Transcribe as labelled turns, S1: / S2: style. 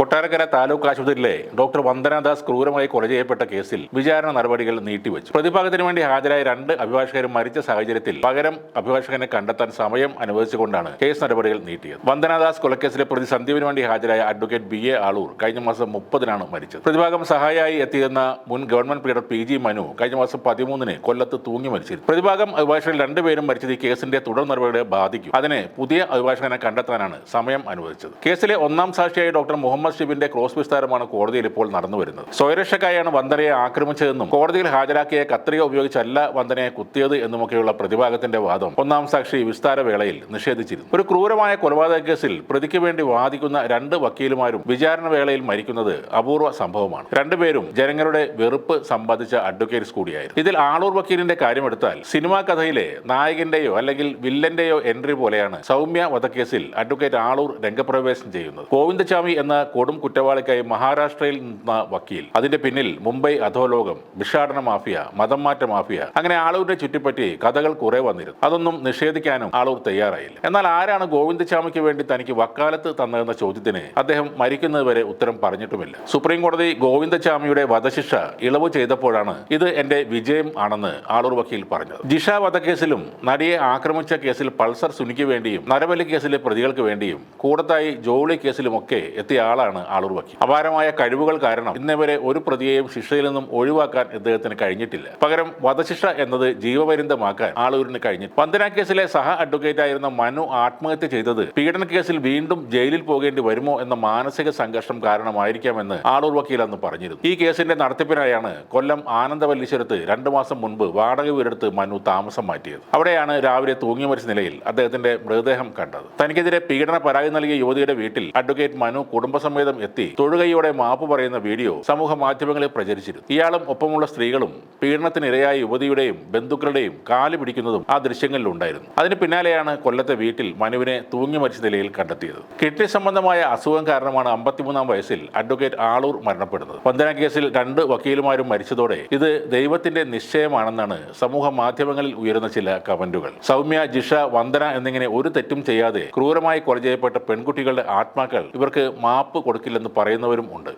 S1: കൊട്ടാരക്കര താലൂക്ക് ആശുപത്രിയിലെ ഡോക്ടർ വന്ദനാദാസ് ക്രൂരമായി കൊല ചെയ്യപ്പെട്ട കേസിൽ വിചാരണ നടപടികൾ നീട്ടിവെച്ചു. പ്രതിഭാഗത്തിന് വേണ്ടി ഹാജരായ രണ്ട് അഭിഭാഷകരും മരിച്ച സാഹചര്യത്തിൽ പകരം അഭിഭാഷകനെ കണ്ടെത്താൻ സമയം അനുവദിച്ചുകൊണ്ടാണ് കേസ് നടപടികൾ നീട്ടിയത്. വന്ദനാദാസ് കൊലക്കേസിലെ പ്രതി സന്ദീപിന് വേണ്ടി ഹാജരായ അഡ്വക്കേറ്റ് ബി എ ആളൂർ കഴിഞ്ഞ മാസം മുപ്പതിനാണ് മരിച്ചത്. പ്രതിഭാഗം സഹായിയായി എത്തിയിരുന്ന മുൻ government pleader P G Manu കഴിഞ്ഞ മാസം പതിമൂന്നിന് കൊല്ലത്ത് തൂങ്ങി മരിച്ചിരുന്നു. പ്രതിഭാഗം അഭിഭാഷകർ രണ്ടുപേരും മരിച്ചത് ഈ കേസിന്റെ തുടർ നടപടികളെ ബാധിക്കും. അതിനെ പുതിയ അഭിഭാഷകനെ കണ്ടെത്താനാണ് സമയം അനുവദിച്ചത്. കേസിലെ ഒന്നാം സാക്ഷിയായ ഡോക്ടർ മുഹമ്മദ് ഷിബിന്റെ ക്രോസ് വിസ്താരമാണ് കോടതിയിൽ ഇപ്പോൾ നടന്നു വരുന്നത്. സ്വയരക്ഷക്കായാണ് വന്ദനയെ ആക്രമിച്ചതെന്നും കോടതിയിൽ ഹാജരാക്കിയ കത്രിക ഉപയോഗിച്ചല്ല വന്ദനയെ കുത്തിയത് എന്നുമൊക്കെയുള്ള പ്രതിഭാഗത്തിന്റെ വാദം ഒന്നാം സാക്ഷി വിസ്താര വേളയിൽ നിഷേധിച്ചിരുന്നു. ഒരു ക്രൂരമായ കൊലപാതക കേസിൽ പ്രതിക്ക് വേണ്ടി വാദിക്കുന്ന രണ്ട് വക്കീലുമാരും വിചാരണ വേളയിൽ മരിക്കുന്നത് അപൂർവ സംഭവമാണ്. രണ്ടുപേരും ജനങ്ങളുടെ വെറുപ്പ് സമ്പാദിച്ച അഡ്വക്കേറ്റ്സ് കൂടിയായിരുന്നു. ഇതിൽ ആളൂർ വക്കീലിന്റെ കാര്യമെടുത്താൽ സിനിമാ കഥയിലെ നായകന്റെയോ അല്ലെങ്കിൽ വില്ലന്റെയോ എൻട്രി പോലെയാണ് സൗമ്യ വധക്കേസിൽ അഡ്വക്കേറ്റ് ആളൂർ രംഗപ്രവേശം ചെയ്യുന്നത്. ഗോവിന്ദചാമി എന്ന കൊടും കുറ്റവാളിക്കായി മഹാരാഷ്ട്രയിൽ നിന്ന വക്കീൽ. അതിന്റെ പിന്നിൽ മുംബൈ അധോലോകം ഭിക്ഷാടന മാഫിയ മതം മാറ്റ മാഫിയ. അങ്ങനെ ആളൂരിനെ ചുറ്റിപ്പറ്റി കഥകൾ കുറെ വന്നിരുന്നു. അതൊന്നും നിഷേധിക്കാനും ആളൂർ തയ്യാറായില്ല. എന്നാൽ ആരാണ് ഗോവിന്ദചാമിക്ക് വേണ്ടി തനിക്ക് വക്കാലത്ത് തന്നതെന്ന ചോദ്യത്തിന് അദ്ദേഹം മരിക്കുന്നതുവരെ ഉത്തരം പറഞ്ഞിട്ടുമില്ല. സുപ്രീം കോടതി ഗോവിന്ദചാമിയുടെ വധശിക്ഷ ഇളവ് ചെയ്തപ്പോഴാണ് ഇത് എന്റെ വിജയം ആണെന്ന് ആളൂർ വക്കീൽ പറഞ്ഞത്. ജിഷ വധക്കേസിലും നടിയെ ആക്രമിച്ച കേസിൽ പൾസർ സുനിക്ക് വേണ്ടിയും നരബലി കേസിലെ പ്രതികൾക്ക് വേണ്ടിയും കൂടത്തായി ജോളി കേസിലുമൊക്കെ എത്തിയ ആളാണ് ആളൂർ വക്കീൽ. അപാരമായ കഴിവുകൾ കാരണം ഇന്നേവരെ ഒരു പ്രതിയെയും ശിക്ഷയിൽ നിന്നും ഒഴിവാക്കാൻ ഇദ്ദേഹത്തിന് കഴിഞ്ഞിട്ടില്ല. പകരം വധശിക്ഷ എന്നത് ജീവപര്യന്തമാക്കാൻ ആളൂരിന് കഴിഞ്ഞു. വന്ദന കേസിലെ സഹ അഡ്വക്കേറ്റ് ആയിരുന്ന മനു ആത്മഹത്യ ചെയ്തത് പീഡന കേസിൽ വീണ്ടും ജയിലിൽ പോകേണ്ടി വരുമോ എന്ന മാനസിക സംഘർഷം കാരണമായിരിക്കാമെന്ന് ആളൂർ വക്കീൽ അന്ന് പറഞ്ഞിരുന്നു. ഈ കേസിന്റെ നടത്തിപ്പിനായാണ് കൊല്ലം ആനന്ദവല്ലീശ്വരത്ത് രണ്ടു മാസം മുൻപ് വാടക വീടെടുത്ത് മനു താമസം മാറ്റിയത്. അവിടെയാണ് രാവിലെ തൂങ്ങി മരിച്ച നിലയിൽ അദ്ദേഹത്തിന്റെ മൃതദേഹം കണ്ടത്. തനിക്കെതിരെ പീഡന പരാതി നൽകിയ യുവതിയുടെ വീട്ടിൽ അഡ്വക്കേറ്റ് മനു കുടുംബസമേതം എത്തി തൊഴുകയോടെ മാപ്പ് പറയുന്ന വീഡിയോ സമൂഹ മാധ്യമങ്ങളിൽ പ്രചരിച്ചിരുന്നു. ഇയാളും ഒപ്പമുള്ള സ്ത്രീകളും പീഡനത്തിനിരയായ യുവതിയുടെയും ബന്ധുക്കളുടെയും കാൽ പിടിക്കുന്നതും ആ ദൃശ്യങ്ങളിൽ ഉണ്ടായിരുന്നു. അതിന് പിന്നാലെയാണ് കൊല്ലത്തെ വീട്ടിൽ മനുവിനെ തൂങ്ങി മരിച്ച നിലയിൽ കണ്ടെത്തിയത്. കിഡ്നി സംബന്ധമായ അസുഖം കാരണമാണ് അമ്പത്തിമൂന്നാം വയസ്സിൽ അഡ്വക്കേറ്റ് ആളൂർ മരണപ്പെടുന്നത്. വന്ദന കേസിൽ രണ്ട് വക്കീലുമാരും മരിച്ചതോടെ ഇത് ദൈവത്തിന്റെ നിശ്ചയമാണെന്നാണ് സമൂഹ മാധ്യമങ്ങളിൽ ഉയരുന്ന ചില കമന്റുകൾ. സൗമ്യ ജിഷ വന്ദന എന്നിങ്ങനെ ഒരു തെറ്റും ചെയ്യാതെ ക്രൂരമായി കൊല ചെയ്യപ്പെട്ട പെൺകുട്ടികളുടെ ആത്മാക്കൾ ഇവർക്ക് മാപ്പ് കൊടുക്കില്ലെന്ന് പറയുന്നവരും ഉണ്ട്.